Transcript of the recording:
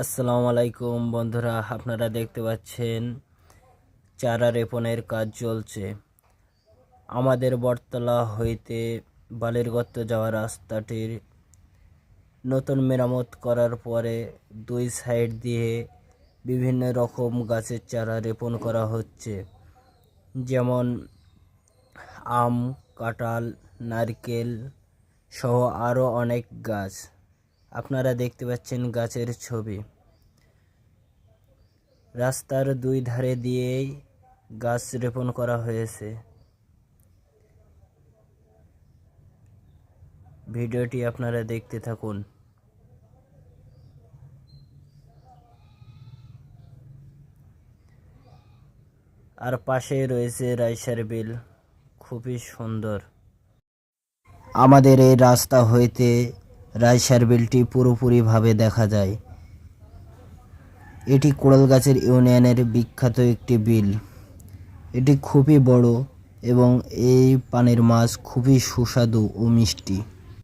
আসসালামু আলাইকুম বন্ধুরা, আপনারা দেখতে পাচ্ছেন চারা রেপনের কাজ চলছে। আমাদের বটতলা হইতে বালিরগত্ত যাওয়া রাস্তাটির নতুন মেরামত করার পরে দুই সাইড দিয়ে বিভিন্ন রকম গাছের চারা রেপন করা হচ্ছে। যেমন আম, কাঁঠাল, নারকেল সহ আরও অনেক গাছ। আপনারা দেখতে পাচ্ছেন গাছের ছবি। রাস্তার দুই ধারে দিয়েই গাছ রোপণ করা হয়েছে। ভিডিওটি আপনারা দেখতে থাকুন। আর পাশে রয়েছে রাইসার বিল। খুবই সুন্দর। আমাদের এই রাস্তা হইতে রাইসার বিলটি পুরোপুরিভাবে দেখা যায়। এটি কোড়াল গাছের ইউনিয়নের বিখ্যাত একটি বিল। এটি খুবই বড় এবং এই পানির মাছ খুবই সুস্বাদু ও মিষ্টি।